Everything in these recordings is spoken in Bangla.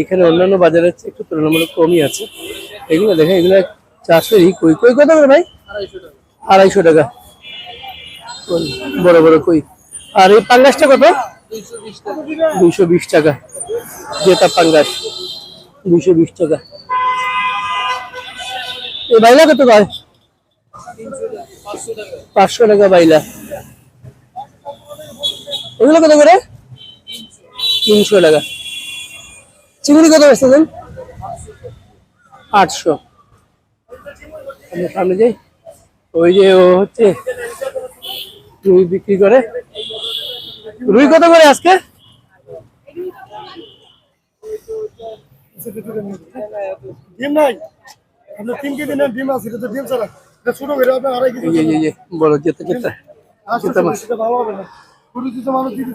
এখানে অন্যান্য বাজারের একটু তুলনামূলক কমই আছে। এগুলো দেখেন, এগুলো চাষেরই কই। কই কত করে ভাই? আড়াইশো টাকা। বড় বড় কই। আর এই পাঙ্গাসটা কত? দুইশো বিশ টাকা। জেতা পাঙ্গাস। দুইশো বিশ টাকা। এই বাইলা কত ভাই? পাঁচশো টাকা বাইলা। এগুলো কত করে? তিনশো টাকা। চিংড়ি কত বেচতেছেন আটশো। সামনে যাই। ওই যে ও হচ্ছে রুই বিক্রি করে। রুই কত করে আজকে? বড় যেতে যেতে। যেতে মাছ মানুষ দিতে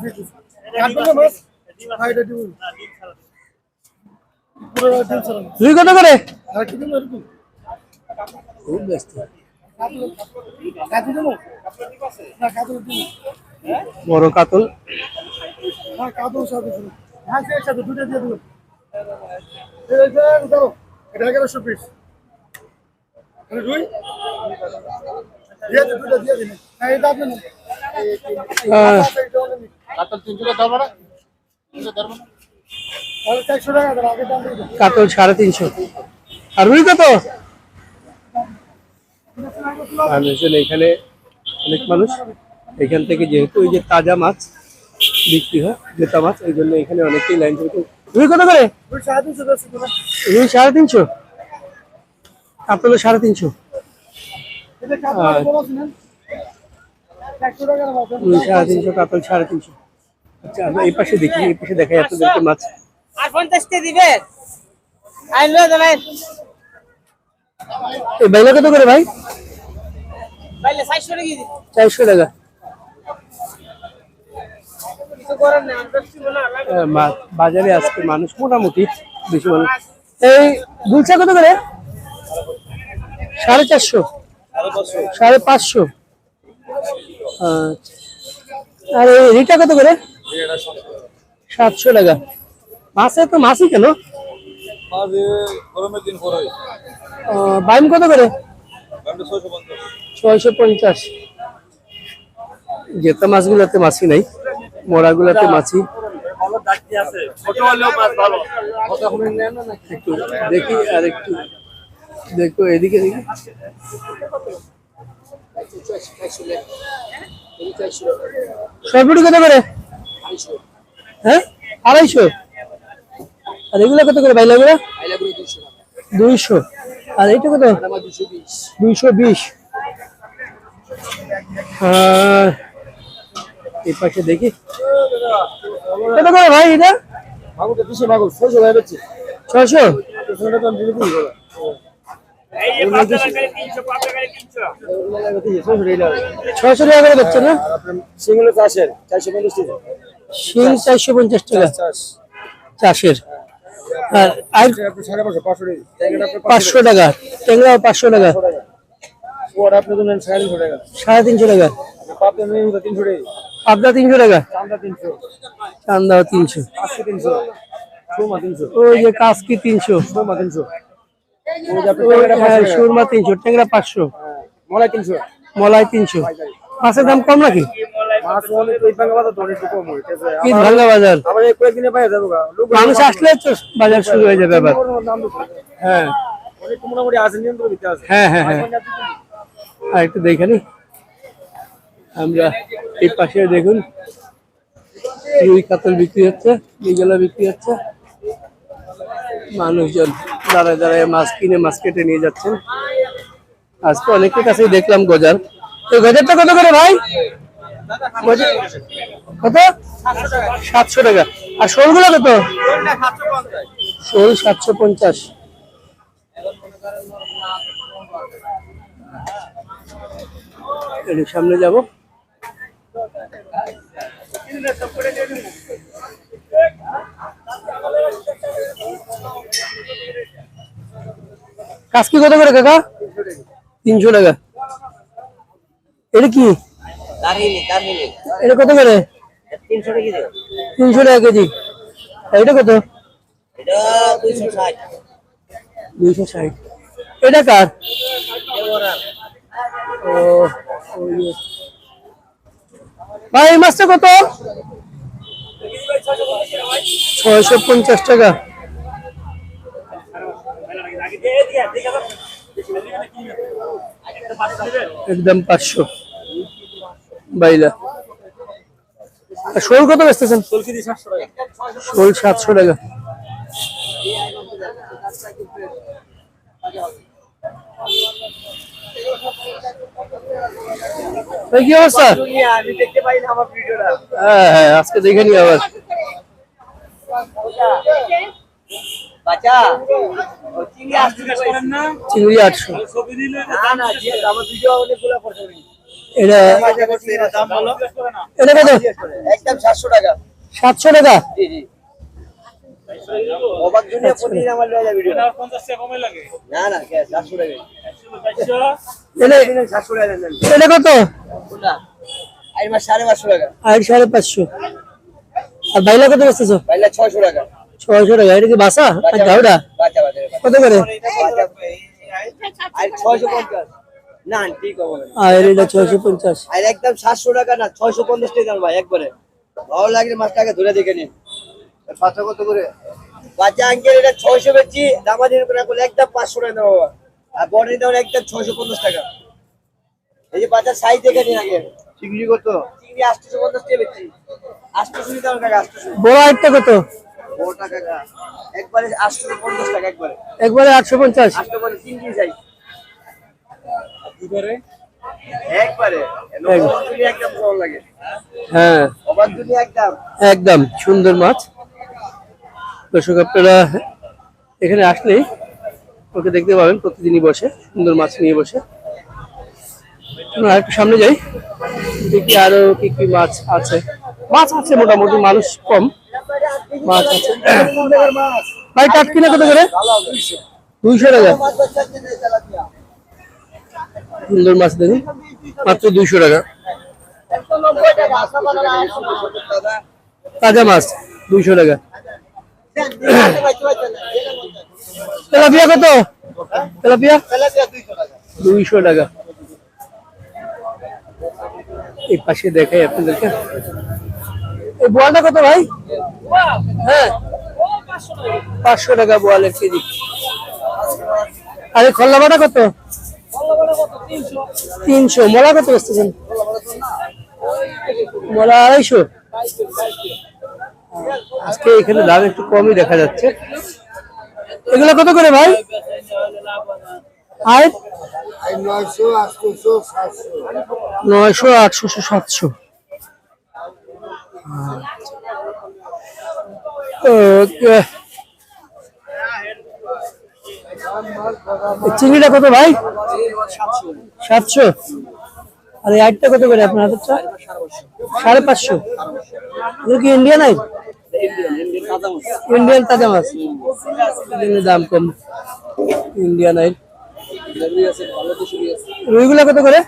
রুই কত করে? খুব ব্যস্ত বড় কাতল। কাজু সাথে দিন সে একসাথে দুটো দিয়ে দিলাম এই যে ধরো এটা এগারোশো পিস রুই দিয়ে দিন দুটো দিয়ে দিন হ্যাঁ কাতল সাড়ে তিনশো। আর রুই কত? আর এখানে অনেক মানুষ। এখান থেকে যেহেতু ওই যে তাজা মাছ বিক্রি হয় জেতা মাছ ওই জন্য এখানে অনেকেই লাইন থেকে রুই কত করে? রুই সাড়ে তিনশো বেশি সাড়ে তিনশো? কাতলে সাড়ে তিনশো। আচ্ছা। রুই সাড়ে তিনশো কাতল সাড়ে তিনশো। আচ্ছা আমরা এই পাশে দেখি এই পাশে দেখাই আপনাদেরকে মাছ। আর পঞ্চাশটি দিবে। আইলো জানাই এই বাইলা কত করে ভাই? বাইলে চারশো টাকা চারশো টাকা। বাজারে আজকে মানুষ মোটামুটি বেশি মানুষ। এই দুলচা কত করে? সাড়ে চারশো। সাড়ে পাঁচশো। আচ্ছা। আর এই রিটা কত করে? সাতশো টাকা। মাছে তো মাছই কেন? বাইম কত করে? ছয়শো পঞ্চাশ। জেতা মাছগুলোতে মাছি নাই মরাগুলোতে মাছি। মাছ দেখি আর একটু। দেখো এদিকে দেখি সরপুটি কত করে? হ্যাঁ? আড়াইশো। আর এগুলো কত করে বাইলাগুলো? দুইশো আর এইটা কত? দুইশো বিশ। আর এই পাশে দেখি। কত করে ভাই এটা? ছয়শো ছশো ছয়শো? টাকা করে। দিচ্ছে না? সিঙ্গুলো চাষের চারশো পঞ্চাশ টাকা। চারশো পঞ্চাশ টাকা। চাষ। চাষের। আর পাঁচশো টাকা ট্যাংরা পাঁচশো টাকা। সাড়ে তিনশো টাকা। পাবদা তিনশো টাকা। চান্দা তিনশো। ওই যে কাসকি তিনশো। সুরমা তিনশো ট্যাংরা পাঁচশো। মলাই তিনশো। মলাই তিনশো। মাছের দাম কম নাকি? ভাঙ্গা বাজার মানুষ আসলে বাজার শুরু হয়ে যাবে আবার। হ্যাঁ। হ্যাঁ হ্যাঁ হ্যাঁ। আর একটু দেখে নি। আমরা এই পাশে দেখুন। রুই কাতল বিক্রি হচ্ছে এইগুলো বিক্রি হচ্ছে। মানুষজন দাঁড়ায় দাঁড়ায় মাছ কিনে মাছ কেটে নিয়ে যাচ্ছেন। আজকে অনেকের কাছেই দেখলাম গজার। এই গজারটা কত করে ভাই? কত? সাতশো টাকা। আর শোলগুলো কত? শোল সাতশো পঞ্চাশ। সামনে যাব। কাজকি কত করে কাকা? তিনশো টাকা। এটা কি? এটা কত করে? তিনশো টাকা কেজি। এটা কত? এটা দুইশো ষাট। এটা কার? ভাই এই মাছটা কত? ছয়শো পঞ্চাশ টাকা। একদম পাঁচশো। বাইলা। আর শোল কত বেচতেছেন? শোল সাতশো টাকা। কি অবস্থা? হ্যাঁ হ্যাঁ আজকে দেখে নি আবার। চিংড়ি আটশো। এটা এটা কত? একদম সাতশো টাকা। সাতশো এটা কত? আই মাস সাড়ে পাঁচশো টাকা। আট সাড়ে পাঁচশো। আর বাইলা কত ছয়শো টাকা। ছয়শো টাকা। এটা কি বাসা? আর গাউডা? বাচ্চা বাচ্চা কত করে? ছয়শো পঞ্চাশ। না ঠিক হবে না। আর এটা ছয়শো পঞ্চাশ। আর একদম সাতশো টাকা না ছয়শো পঞ্চাশ টাকা ভাই একবারে। ভালো লাগলে মাছটাকে ধরে দেখে নিন। পাঁচশো কত করে? বাচ্চা আঙ্কেল এটা দামাদির উপরে একদম টাকা দেবো আর দাম একদম ছয়শো পঞ্চাশ টাকা। এই যে সাইজ দেখে নিন আগে। চিংড়ি কত? চিংড়ি টাকা দাম টাকা বড় কত? একবারে আটশোশো পঞ্চাশ টাকা একবারে। একবারে চিংড়ি একবারে একবারে। একদম। ভালো লাগে। হ্যাঁ। একদম। একদম সুন্দর মাছ। দর্শক আপনারা এখানে আসলেই ওকে দেখতে পাবেন প্রতিদিনই বসে সুন্দর মাছ নিয়ে বসে। আমরা একটু সামনে যাই দেখি আরও কি কি মাছ আছে। মাছ আছে মোটামুটি মানুষ কম। মাছ আছে। ভাই টাটকিনা কত করে? দুইশো। টাকা। সুন্দর মাছ দেখুন। মাত্র দুইশো টাকা। তাজা মাছ, দুইশো টাকা। তেলাপিয়া কত? তেলাপিয়া? দুইশো টাকা। এই পাশে দেখাই আপনাদেরকে। এই বোয়ালটা কত ভাই? হ্যাঁ। পাঁচশো টাকা বোয়ালের কেজি। আরে খল্লাবাটা কত? তিনশো। মলা কত বেচতেছেন মলা আড়াইশো। আজকে এখানে দাম একটু কমই দেখা যাচ্ছে। এগুলো কত করে ভাই? আর? নয়শো আটশোশো সাতশো। সাতশো ওকে চিংড়িটা কত ভাই? সাতশো। আর এই আটটা কত করে আপনার হাতেরটা সাড়ে পাঁচশো। এগুলো কি ইন্ডিয়ান আই ইন্ডিয়ান তাজা মাছ। দাম কম। ইন্ডিয়ান আই রুইগুলা কত করে?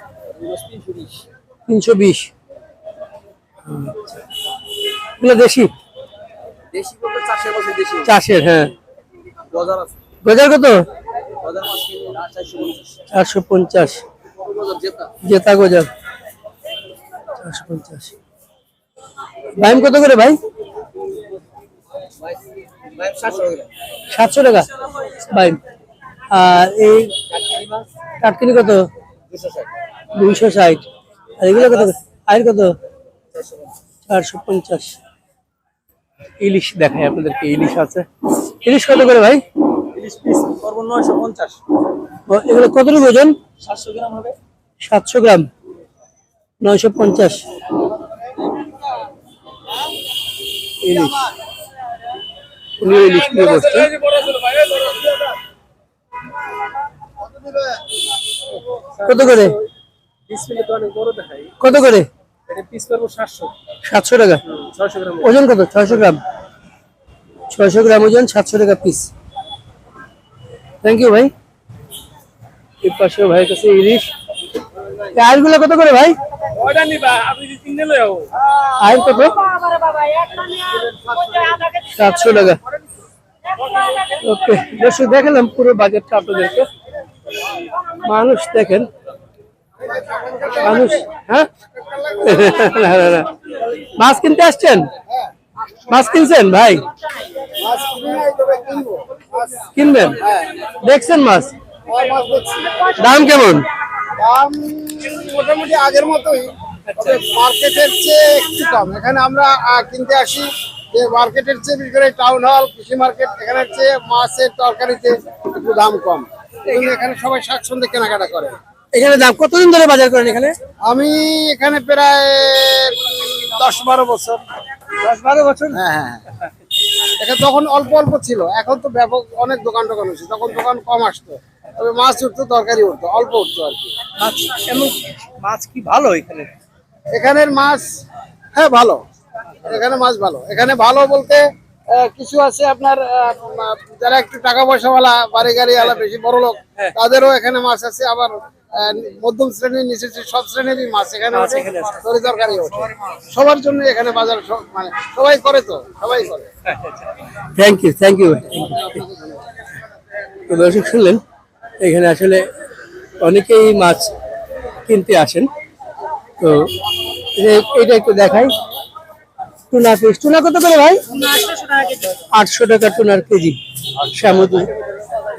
তিনশো বিশ। দেশি? চাষের হ্যাঁ। বাজার কত? চারশো পঞ্চাশ। জেতা গজার চারশো পঞ্চাশ। বাইম কত করে ভাই? সাতশো টাকা। বাইম আর এই কাটকিনি কত? দুইশো ষাট। আর এগুলো কত? আর কত? চারশো পঞ্চাশ। ইলিশ দেখায় আপনাদেরকে ইলিশ আছে। ইলিশ কত করে ভাই? পিস করব নয়শো পঞ্চাশ। এগুলো কতটুকু ওজন? সাতশো গ্রাম হবে। সাতশো গ্রাম। নয়শো পঞ্চাশ। ইলিশ। উনি ইলিশ নিয়ে বসছে কত করে? কত সাতশো। টাকা। ওজন কত? ছয়শো গ্রাম। ছয়শো গ্রাম ওজন সাতশো টাকা পিস থ্যাংক ইউ ভাই। এর পাশে ভাইয়ের কাছে ইলিশ। আয়েরগুলো কত করে ভাই? আয়ের কত? সাতশো টাকা। ওকে দর্শক দেখালাম পুরো বাজারটা আপনাদেরকে। মানুষ দেখেন। মানুষ হ্যাঁ? না, না, না। মাছ কিনতে আসছেন? মাছ কিনছেন ভাই? কিনবেন? দেখছেন মাছ? দাম কেমন? দাম মোটামুটি আগের মতোই মার্কেটের চেয়ে একটু কম। এখানে আমরা কিনতে আসি যে মার্কেটের চেয়ে বিশেষ করে টাউন হল কৃষি মার্কেট এখানের চেয়ে মাছের তরকারিতে একটু দাম কম। এখানে সবাই স্বাচ্ছন্দ্যে কেনাকাটা করে। এখানে দাম কতদিন ধরে বাজার করেন এখানে? আমি এখানে প্রায় দশ বারো বছর। দশ বারো বছর? হ্যাঁ হ্যাঁ। এখানে তখন অল্প অল্প ছিল। এখন তো ব্যাপক অনেক দোকান টোকান হচ্ছে। তখন দোকান কম আসতো। তবে মাছ উঠতো তরকারি উঠতো অল্প উঠতো আর কি। মাছ এমন মাছ কি ভালো এখানে? এখানের মাছ হ্যাঁ ভালো। এখানে মাছ ভালো। এখানে ভালো বলতে কিছু আছে আপনার যারা একটু টাকা পয়সাওয়ালা বাড়ি গাড়ি আলা বেশি বড় লোক তাদেরও এখানে মাছ আছে আবার আহ, মধ্যম শ্রেণির নিচে সব শ্রেণীরই মাছ এখানে ওঠে তরি তরকারি ওঠে। সবার জন্য এখানে বাজার সব- মানে সবাই করে তো সবাই করে। থ্যাংক ইউ থ্যাংক ইউ তো দর্শক শুনলেন এখানে আসলে অনেকেই মাছ কিনতে আসেন। তো এটা একটু দেখাই। টুনা পিস টুনা কত করে ভাই? আটশো টাকা টুনার কেজি। সামুদ্র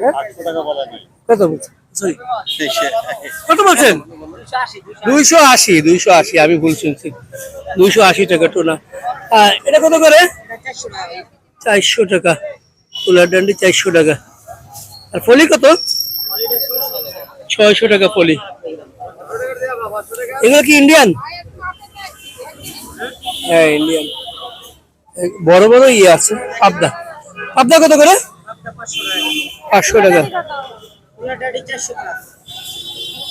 হ্যাঁ? কত বলছেন? কত বলছেন? দুইশো আশি দুইশো আশি। আমি ভুল শুনছি। দুইশো আশি টাকা টুনা। আর এটা কত করে? চারশো টাকা। কুলার ডান্ডি চারশো টাকা। আর ফলি কত? ছয়শো টাকা ফলি এগুলো কি ইন্ডিয়ান হ্যাঁ ইন্ডিয়ান বড় বড় ইয়ে আছে, পাবদা। পাবদা কত করে? পাঁচশো টাকা।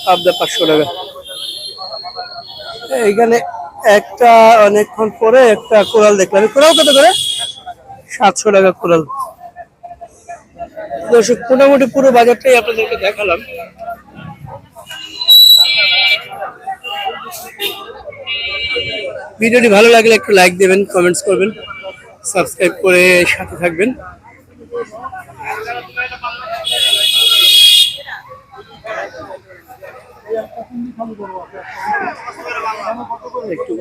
পাবদা পাঁচশো টাকা। এইখানে একটা অনেকক্ষণ পরে একটা কোরাল দেখলাম। কোরাল কত করে? সাতশো টাকা কোরাল। দর্শক, মোটামুটি পুরো বাজারটাই আপনাদেরকে দেখালাম। ভিডিওটি ভালো লাগলে একটু লাইক দেবেন কমেন্টস করবেন সাবস্ক্রাইব করে সাথে থাকবেন। একটু।